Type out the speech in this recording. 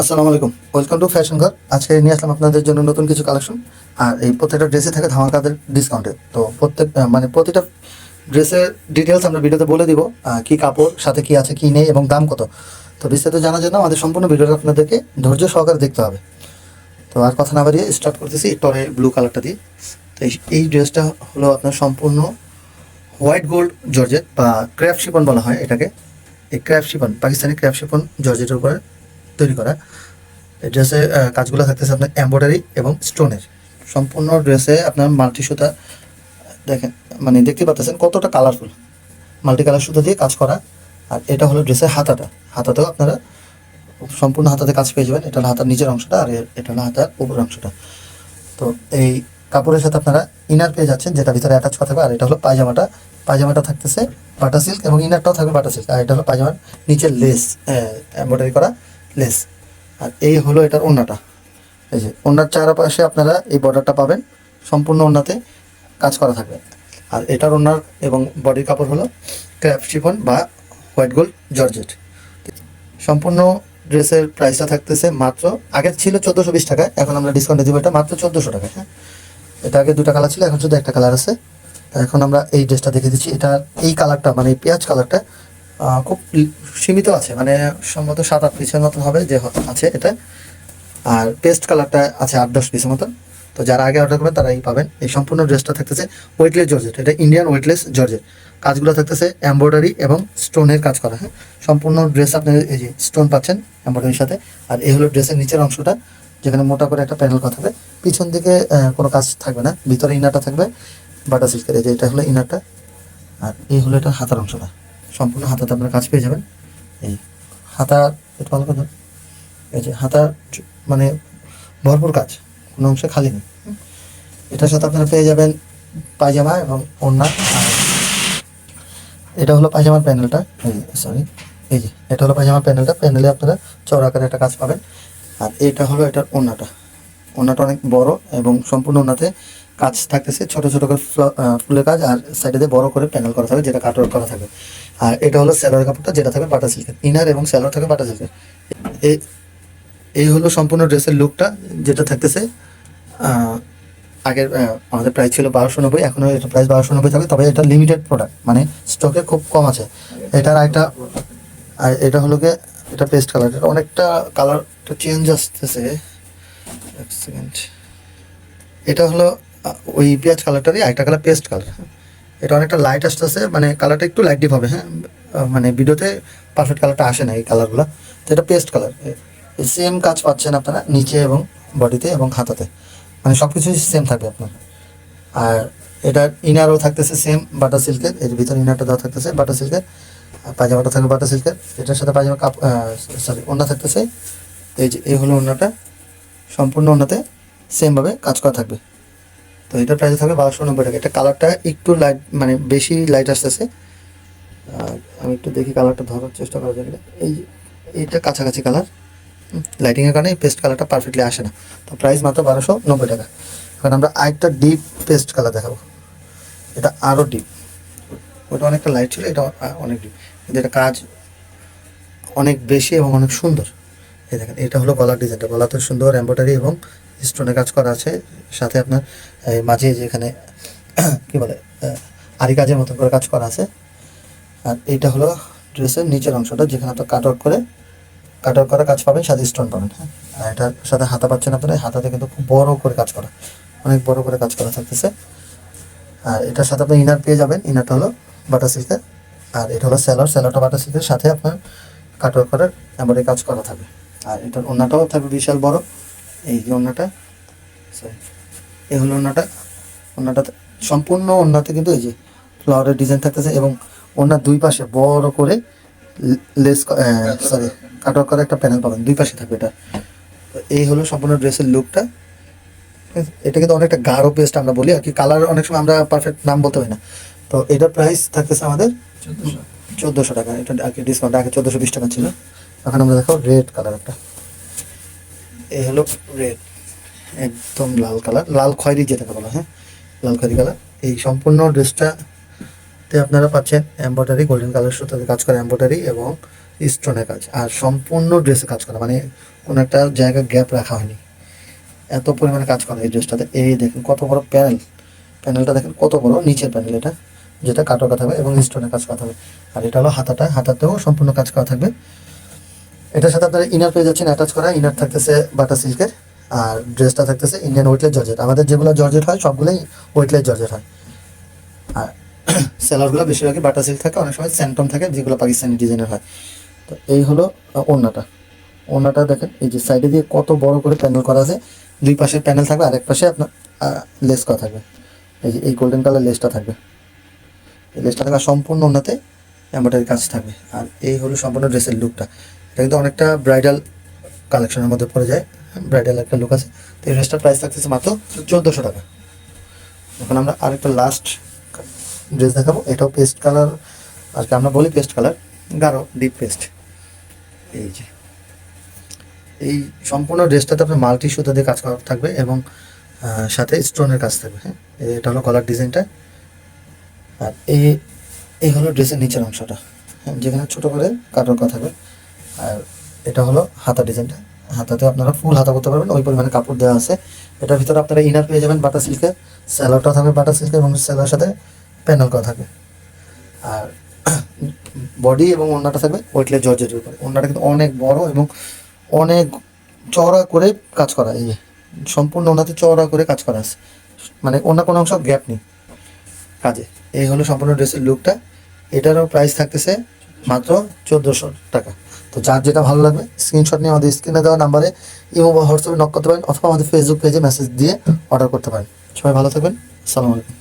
আসসালামু আলাইকুম। Welcome to fashion ঘর আজকে নিয়ে আসলাম আপনাদের জন্য নতুন কিছু কালেকশন। আর এই প্রত্যেকটা ড্রেসে থাকে ধামাকাদের ডিসকাউন্টে তো প্রত্যেক মানে প্রতিটা ড্রেসের ডিটেলস আমরা ভিডিওতে বলে দিব কি কাপড়, সাথে কি আছে, কি নেই এবং দাম কত। তো বিস্তারিত জানার জন্য আমাদের সম্পূর্ণ ভিডিওটা আপনাদেরকে ধৈর্য সহকারে দেখতে হবে। তো আর কথা না বাড়িয়ে স্টার্ট করতেছি টরে ব্লু কালারটা দিয়ে। তো এই- এই ড্রেসটা হলো আপনার সম্পূর্ণ হোয়াইট গোল্ড জর্জেট বা ক্র্যাফ শিপন বলা হয় এটাকে। এই ক্র্যাফ শিপন পাকিস্তানি ক্র্যাফ শিপন জর্জেটের উপরে। তৈরি করা। এই ড্রেসে কাজগুলো থাকতেছে আপনার এমব্রয়ডারি এবং স্টোনের সম্পূর্ণ ড্রেসে আপনার মাল্টি সুতা, দেখেন মানে দেখতে পাচ্ছেন কতটা কালারফুল মাল্টি কালার সুতা দিয়ে কাজ করা। আর এটা হলো ড্রেসের হাতাটা। হাতাতেও আপনারা সম্পূর্ণ হাতাতে কাজ পেয়ে যাবেন। এটা হাতার নিচের অংশটা আর এটা হলো হাতার উপরের অংশটা। তো এই কাপড়ের সাথে আপনারা ইনার পেয়ে যাচ্ছেন যেটা ভিতরে অ্যাটাচ করা থাকবে। আর এটা হলো পায়জামাটা। পায়জামাটা থাকতেছে বাটা সিল্ক এবং ইনারটাও থাকবে বাটা সিল্ক আর এটা হলো পায়জামার নিচের লেস এমব্রয়ডারি করা। লেস। আর এই হলো এটার ওড়নাটা এই যে ওড়নার চারপাশে আপনারা এই বর্ডারটা পাবেন। সম্পূর্ণ ওড়নাতে কাজ করা থাকবে। আর এটার ওনার এবং বডির কাপড় হলো ক্র্যাপ শিফন বা হোয়াইট গোল্ড জর্জেট। সম্পূর্ণ ড্রেসের প্রাইসটা থাকতেছে মাত্র, আগে ছিল চোদ্দোশো বিশ টাকা, এখন আমরা ডিসকাউন্টে দিব এটা মাত্র চোদ্দোশো টাকা হ্যাঁ? এটা আগে দুটা কালার ছিল, এখন শুধু একটা কালার আছে। এখন আমরা এই ড্রেসটা দেখে দিচ্ছি। এটা এই কালারটা মানে পেঁয়াজ কালারটা খুব সীমিত আছে মানে সম্ভবত সাত আট পিসের মতন হবে যে আছে এটা। আর পেস্ট কালারটা আছে আট দশ পিসের মতন। তো যারা আগে অর্ডার করবেন তারাই পাবেন। এই সম্পূর্ণ ড্রেসটা থাকতেছে ওয়েটলেস জর্জেট এটা ইন্ডিয়ান ওয়েটলেস জর্জেট কাজগুলো থাকতেছে এমব্রয়ডারি এবং স্টোনের কাজ করা হ্যাঁ? সম্পূর্ণ ড্রেস আপনি এই যে স্টোন পাচ্ছেন এমব্রয়ডারির সাথে। আর এই হলো ড্রেসের নিচের অংশটা, যেখানে মোটা করে একটা প্যানেল করা থাকবে। পিছন দিকে কোনো কাজ থাকবে না, ভিতরে ইনারটা থাকবে। বাটা সিল্কের এই যে এটা হলো ইনারটা আর এই হলো এটা হাতার অংশটা। সম্পূর্ণ হাতাতে আপনার কাজ পেয়ে যাবেন। এই হাতা একটু ভালো কথা এই যে হাতা মানে ভরপুর কাজ, কোনো অংশে খালি নেই। এটার সাথে আপনারা পেয়ে যাবেন পায়জামা এবং ওড়না। এটা হলো পায়জামার প্যানেলটা। এই সরি এই যে, এটা হলো পায়জামার প্যানেলটা। প্যানেলে আপনারা চওড়া আকারে একটা কাজ পাবেন। আর এটা হলো এটার ওড়নাটা। ওড়নাটা অনেক বড় এবং সম্পূর্ণ ওড়নাতে কাজ থাকতেছে, ছোট ছোট করে ফ্ল- ফুলের কাজ আর সাইডে বড় করে প্যানেল করা থাকবে যেটা কাটওয়ার্ক করা থাকবে আর এটা হলো স্যালোয়ার কাপড়টা, যেটা থাকবে বাটা সিল্কের ইনার এবং স্যালোয়ার থাকবে বাটা সিল্কের এই হলো সম্পূর্ণ ড্রেসের লুকটা যেটা থাকতেছে আগের আমাদের প্রাইস ছিল বারোশো নব্বই এখনও এটা প্রাইস বারোশো নব্বই থাকবে, তবে এটা লিমিটেড প্রোডাক্ট মানে স্টকে খুব কম আছে। এটার একটা আর এটা হলো গিয়ে, এটা পেস্ট কালার এটা অনেকটা কালারটা চেঞ্জ আসতেছে। এক সেকেন্ড এটা হলো ওই পেঁয়াজ কালারটারই আরেকটা কালার পেস্ট কালার এটা অনেকটা লাইট আসতেছে মানে কালারটা একটু লাইট ডিপ হবে হ্যাঁ? মানে ভিডিওতে পারফেক্ট কালারটা আসে না এই কালারগুলো তো এটা পেস্ট কালার সেম কাজ পাচ্ছেন আপনারা নিচে এবং বডিতে এবং হাতাতে। মানে সব কিছুই সেম থাকবে আপনার। আর এটার ইনারও থাকতেছে সেম বাটার সিল্কের এর ভিতরে ইনারটা দেওয়া থাকতেছে বাটার সিল্কের পায়জামাটা থাকবে বাটার সিল্কের এটার সাথে পায়জামা কাপ সরি ওড়না থাকতেছে। এই যে, এই হলো ওড়নাটা। সম্পূর্ণ ওড়নাতে সেমভাবে কাজ করা থাকবে। তো এটার প্রাইস থাকবে বারোশো নব্বই টাকা। এটা কালারটা একটু লাইট মানে বেশি লাইট আসতেছে। আমি একটু দেখি কালারটা ধরার চেষ্টা করা যায় এই এইটা কাছাকাছি কালার লাইটিংয়ের কারণে পেস্ট কালারটা পারফেক্টলি আসে না। তো প্রাইস মাত্র বারোশো নব্বই টাকা। এখন আমরা আরেকটা ডিপ পেস্ট কালার দেখাবো। এটা আরও ডিপ ওটা অনেকটা লাইট ছিল, এটা অনেক ডিপ কিন্তু এটা কাজ অনেক বেশি এবং অনেক সুন্দর। এই দেখেন, এটা হলো গলার ডিজাইনটা গলাতে সুন্দর এম্ব্রয়ডারি এবং স্টোনে কাজ করা আছে, সাথে আপনার মাঝে যেখানে কি বলে আরি কাজের মতো করে কাজ করা আছে। আর এইটা হলো ড্রেসের নিচের অংশটা, যেখানে আপনার কাট আউট করে কাট আউট করা কাজ পাবেন, সাথে স্টোন পাবেন হ্যাঁ। আর এটার সাথে হাতা পাচ্ছেন আপনারা হাতাতে কিন্তু খুব বড় করে কাজ করা, অনেক বড় করে কাজ করা থাকতেছে। আর এটার সাথে আপনি ইনার পেয়ে যাবেন ইনারটা হলো বাটার সিল্কের আর এটা হলো স্যালোর স্যালোরটা বাটার সিল্কের সাথে আপনার কাটওয়ার্ক করার এমব্রয়ডারি কাজ করা থাকবে। আর এটার ওড়নাটাও থাকবে বিশাল বড়। এই যে ওড়নাটা sorry, এই হলো ওড়নাটা ওড়নাটা সম্পূর্ণ ওড়নাতে কিন্তু এই যে ফ্লাওয়ারের ডিজাইন থাকতেছে এবং ওড়নার দুই পাশে বড় করে লেস সরি কাটওয়ার্ক করা একটা প্যানেল পাবেন দুই পাশে থাকবে এটা। তো এই হলো সম্পূর্ণ ড্রেসের লুকটা এটা কিন্তু অনেকটা গাঢ় পেস্ট আমরা বলি আর কি কালার অনেক সময় আমরা পারফেক্ট নাম বলতে পারি না। তো এটার প্রাইস থাকতেছে আমাদের চোদ্দোশো। টাকা এটা আগে ডিসকাউন্ট আগে চোদ্দোশো বিশ টাকা ছিল। এখন আমরা দেখো রেড কালার একটা এই হলো রেড একদম লাল কালার লাল খয়েরি যেটাকে বলা হ্যাঁ লাল খয়েরি কালার এই সম্পূর্ণ ড্রেসটা তে আপনারা পাচ্ছেন এম্ব্রয়ডারি গোল্ডেন কালার সুতাতে কাজ করা এম্ব্রয়ডারি এবং স্টোনের কাজ। আর সম্পূর্ণ ড্রেসে কাজ করা মানে কোনো একটা জায়গায় গ্যাপ রাখা হয়নি। এত পরিমাণে কাজ করা এই ড্রেসটাতে। এই দেখেন কত বড় প্যানেল প্যানেলটা দেখেন কত বড়, নিচের প্যানেল এটা, যেটা কাটো করা হবে এবং স্টোনের কাজ করা থাকবে। আর এটা হলো হাতাটা, হাতাতেও সম্পূর্ণ কাজ করা থাকবে। এটার সাথে আপনারা ইনার পেয়ে যাচ্ছেন অ্যাটাচ করা ইনার থাকতেছে বাটা সিল্কের আর ড্রেসটা থাকতেছে ইন্ডিয়ান ওয়েটলেস জর্জেট আমাদের যেগুলো জর্জেট হয়, সবগুলোই ওয়েটলেস জর্জেট হয়। আর সেলারগুলো বেশিরভাগই বাটা সিল্ক থাকে, অনেক সময় স্যান্টম থাকে, যেগুলো পাকিস্তানি ডিজাইনের হয়। তো এই হলো ওড়নাটা। ওড়নাটা দেখেন, এই যে সাইডে দিয়ে কত বড় করে প্যানেল করা আছে, দুই পাশে প্যানেল থাকবে আর এক পাশে আপনার লেস করা থাকবে। এই যে, এই গোল্ডেন কালার লেসটা থাকবে। এই লেসটা থাকা সম্পূর্ণ ওনাতে এম্ব্রয়ডারি কাজ থাকবে। আর এই হলো সম্পূর্ণ ড্রেসের লুকটা এটা কিন্তু অনেকটা ব্রাইডাল কালেকশনের মধ্যে পড়ে যায়। ব্রাইডাল একটা লুক আছে। তো এই ড্রেসটার প্রাইস থাকতেছে মাত্র চোদ্দোশো টাকা। এখন আমরা আরেকটা লাস্ট ড্রেস দেখাবো। এটাও পেস্ট কালার আর কি আমরা বলি পেস্ট কালার গাঢ় ডিপ পেস্ট এই যে। এই সম্পূর্ণ ড্রেসটাতে আপনার মাল্টি সুতা দিয়ে কাজ করা থাকবে এবং সাথে স্টোনের কাজ থাকবে হ্যাঁ? এটা হলো কলার ডিজাইনটা আর এই এই হলো ড্রেসের নিচের অংশটা। হ্যাঁ, যেখানে ছোটো করে কাটার কথা থাকবে। আর এটা হলো হাতা ডিজাইনটা। হাতাতে আপনারা ফুল হাতা করতে পারবেন, ওই পরিমাণে কাপড় দেওয়া আছে। এটার ভিতরে আপনারা ইনার পেয়ে যাবেন বাটা সিল্কের স্যালোটা থাকবে বাটা সিল্কের এবং স্যালোর সাথে প্যানেল করা থাকবে। আর বডি এবং ওড়নাটা থাকবে ওয়েটলেস জর্জেটের উপরে। ওড়নাটা কিন্তু অনেক বড় এবং অনেক চওড়া করে কাজ করা, এই সম্পূর্ণ ওনাতে চওড়া করে কাজ করা আছে। মানে অন্য কোনো অংশ গ্যাপ নেই কাজে। এই হলো সম্পূর্ণ ড্রেসের লুকটা এটারও প্রাইস থাকতেছে মাত্র চোদ্দোশো টাকা। তো যার যেটা ভালো লাগবে স্ক্রিনশট নিয়ে আমাদের স্ক্রিনে দেওয়া নাম্বারে ইমো বা হোয়াটসঅ্যাপে নক করতে পারেন অথবা আমাদের ফেসবুক পেজে মেসেজ দিয়ে অর্ডার করতে পারেন। সবাই ভালো থাকবেন। আলাইকুম।